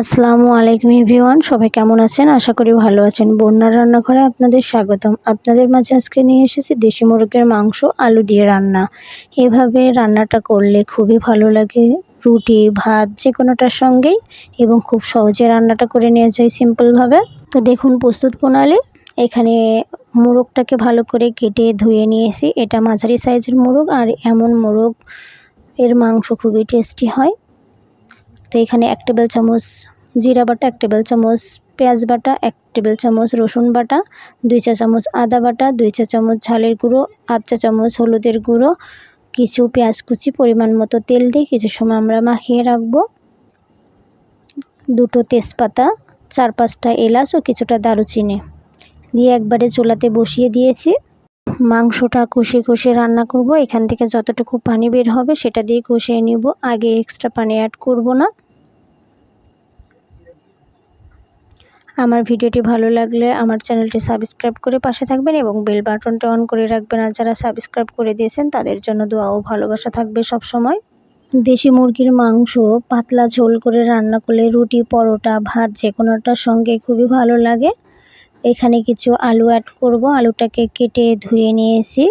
আসসালামু আলাইকুম এভরিওয়ান, সবাই কেমন আছেন? আশা করি ভালো আছেন। বন্যার রান্নাঘরে আপনাদের স্বাগতম। আপনাদের মাঝে আজকে নিয়ে এসেছি দেশি মুরগের মাংস, আলু দিয়ে রান্না। এভাবে রান্নাটা করলে খুবই ভালো লাগে। রুটি, ভাত যে কোনোটার সঙ্গেই এবং খুব সহজে রান্নাটা করে নিয়ে যায় সিম্পলভাবে। তো দেখুন প্রস্তুত প্রণালী। এখানে মোরগটাকে ভালো করে কেটে ধুয়ে নিয়েছি। এটা মাঝারি সাইজের মোরগ আর এমন মোরগ এর মাংস খুবই টেস্টি হয়। তো এখানে এক টেবিল চামচ জিরা বাটা, এক টেবিল চামচ পেঁয়াজ বাটা, এক টেবিল চামচ রসুন বাটা, দুই চা চামচ আদা বাটা, দুই চা চামচ ঝালের গুঁড়ো আধ চা চামচ হলুদের গুঁড়ো, কিছু পেঁয়াজ কুচি, পরিমাণ মতো তেল দিয়ে কিছু সময় আমরা মাখিয়ে রাখব। দুটো তেজপাতা, চার পাঁচটা এলাচ ও কিছুটা দারুচিনি দিয়ে একবারে চুলাতে বসিয়ে দিয়েছি। মাংসটা কষে কষে রান্না করব। এখান থেকে যতটুকু পানি বের হবে সেটা দিয়ে কষিয়ে নিব। আগে এক্সট্রা পানি অ্যাড করব না। আমার ভিডিওটি ভালো লাগলে আমার চ্যানেলটি সাবস্ক্রাইব করে পাশে থাকবেন এবং বেল বাটনটা অন করে রাখবেন। আর যারা সাবস্ক্রাইব করে দিয়েছেন, তাদের জন্য দোয়া ও ভালোবাসা থাকবে সব সময়। দেশি মুরগির মাংস পাতলা ঝোল করে রান্না করলে রুটি, পরোটা, ভাত যে কোনোটার সঙ্গে খুবই ভালো লাগে। এখানে কিছু আলু অ্যাড করব। আলুটাকে কেটে ধুয়ে নিয়েছি।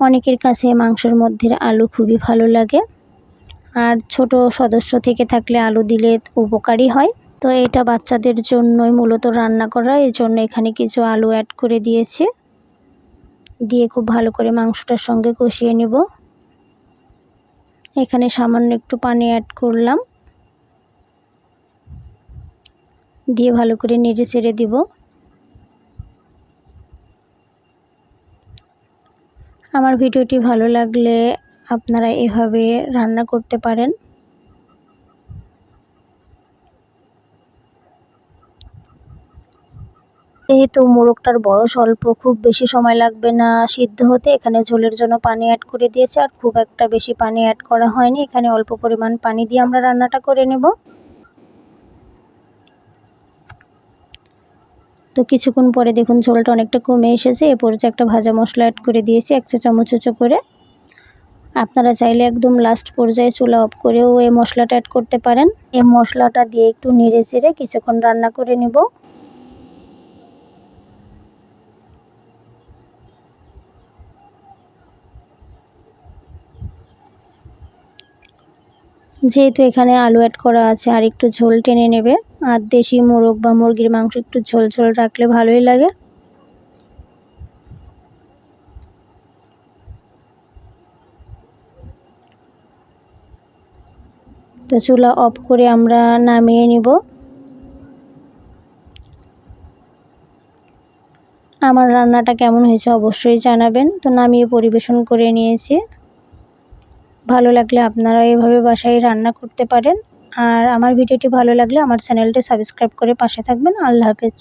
অনেকের কাছে মাংসের মধ্যে আলু খুবই ভালো লাগে। আর ছোট সদস্য থেকে থাকলে আলু দিলে উপকারী হয়। তো এটা বাচ্চাদের জন্যই মূলত রান্না করা। এই জন্য এখানে কিছু আলু অ্যাড করে দিয়েছি। দিয়ে খুব ভালো করে মাংসটার সঙ্গে কষিয়ে নেব। এখানে সামান্য একটু পানি অ্যাড করলাম। দিয়ে ভালো করে নেড়ে চেড়ে দিব। আমার ভিডিওটি ভালো লাগলে আপনারা এভাবে রান্না করতে পারেন। যেহেতু মোরগটার বয়স অল্প, খুব বেশি সময় লাগবে না সিদ্ধ হতে। এখানে ঝোলের জন্য পানি অ্যাড করে দিয়েছে, আর খুব একটা বেশি পানি অ্যাড করা হয়নি। এখানে অল্প পরিমাণ পানি দিয়ে আমরা রান্নাটা করে নেব। তো কিছুক্ষণ পরে দেখুন ঝোলটা অনেকটা কমে এসেছে। এ পর্যায়ে একটা ভাজা মশলা অ্যাড করে দিয়েছি, এক চা চামচ উঁচু করে। আপনারা চাইলে একদম লাস্ট পর্যায়ে চুলা অফ করেও এই মশলাটা অ্যাড করতে পারেন। এই মশলাটা দিয়ে একটু নেড়ে চেড়ে কিছুক্ষণ রান্না করে নেব। যেহেতু এখানে আলু অ্যাড করা আছে, আর একটু ঝোল টেনে নেবে। আর দেশি মোরগ বা মুরগির মাংস একটু ঝোল ঝোল রাখলে ভালোই লাগে। তো চুলা অফ করে আমরা নামিয়ে নিব। আমার রান্নাটা কেমন হয়েছে অবশ্যই জানাবেন। তো নামিয়ে পরিবেশন করে নিয়েছি। ভালো লাগলে আপনারা এভাবে বাসায় রান্না করতে পারেন। আর আমার ভিডিওটি ভালো লাগলে আমার চ্যানেলটি সাবস্ক্রাইব করে পাশে থাকবেন। আল্লাহ হাফেজ।